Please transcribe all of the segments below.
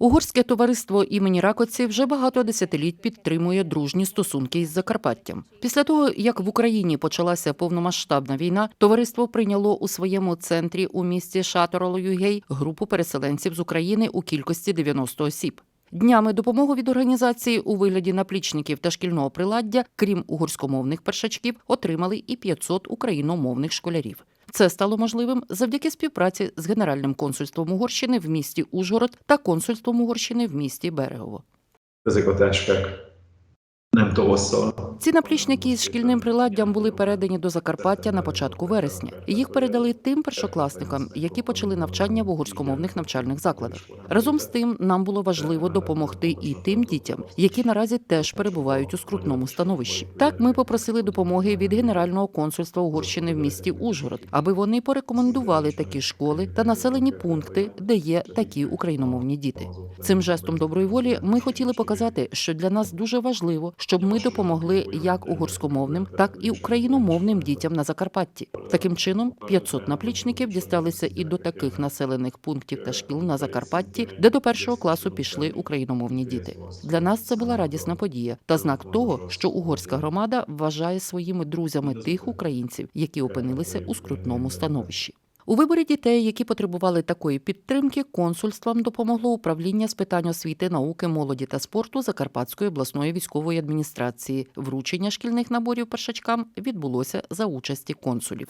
Угорське товариство імені Ракоці вже багато десятиліть підтримує дружні стосунки із Закарпаттям. Після того, як в Україні почалася повномасштабна війна, товариство прийняло у своєму центрі у місті Шатороло-Югей групу переселенців з України у кількості 90 осіб. Днями допомогу від організації у вигляді наплічників та шкільного приладдя, крім угорськомовних першачків, отримали і 500 україномовних школярів. Це стало можливим завдяки співпраці з Генеральним консульством Угорщини в місті Ужгород та консульством Угорщини в місті Берегово. ezek a Ці наплічники із шкільним приладдям були передані до Закарпаття на початку вересня. Їх передали тим першокласникам, які почали навчання в угорськомовних навчальних закладах. Разом з тим, нам було важливо допомогти і тим дітям, які наразі теж перебувають у скрутному становищі. Так, ми попросили допомоги від Генерального консульства Угорщини в місті Ужгород, аби вони порекомендували такі школи та населені пункти, де є такі україномовні діти. Цим жестом доброї волі ми хотіли показати, що для нас дуже важливо, щоб ми допомогли як угорськомовним, так і україномовним дітям на Закарпатті. Таким чином, 500 наплічників дісталися і до таких населених пунктів та шкіл на Закарпатті, де до першого класу пішли україномовні діти. Для нас це була радісна подія та знак того, що угорська громада вважає своїми друзями тих українців, які опинилися у скрутному становищі. У виборі дітей, які потребували такої підтримки, консульствам допомогло управління з питань освіти, науки, молоді та спорту Закарпатської обласної військової адміністрації. Вручення шкільних наборів першачкам відбулося за участі консулів.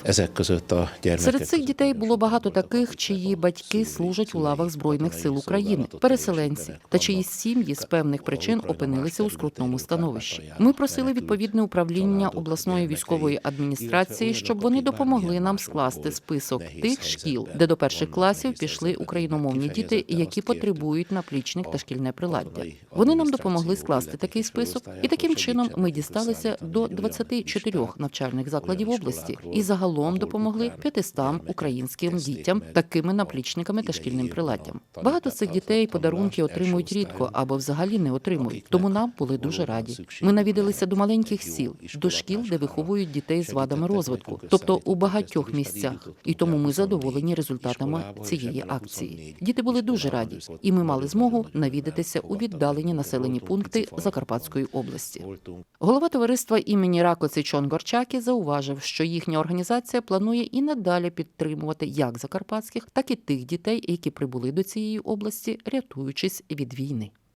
Серед цих дітей було багато таких, чиї батьки служать у лавах збройних сил України, переселенці та чиї сім'ї з певних причин опинилися у скрутному становищі. Ми просили відповідне управління обласної військової адміністрації, щоб вони допомогли нам скласти список тих шкіл, де до перших класів пішли україномовні діти, які потребують наплічник та шкільне приладдя. Вони нам допомогли скласти такий список, і таким чином ми дісталися до 24 навчальних закладів області і загалом допомогли 500 українським дітям такими наплічниками та шкільним приладдям. Багато з цих дітей подарунки отримують рідко або взагалі не отримують. Тому нам були дуже раді. Ми навідалися до маленьких сіл, до шкіл, де виховують дітей з вадами розвитку, тобто у багатьох місцях. І тому ми задоволені результатами цієї акції. Діти були дуже раді, і ми мали змогу навідатися у віддалені населені пункти Закарпатської області. Голова товариства імені Ракоці Чон Горчакі зауважив, що їхня організація планує і надалі підтримувати як закарпатських, так і тих дітей, які прибули до цієї області, рятуючись від війни.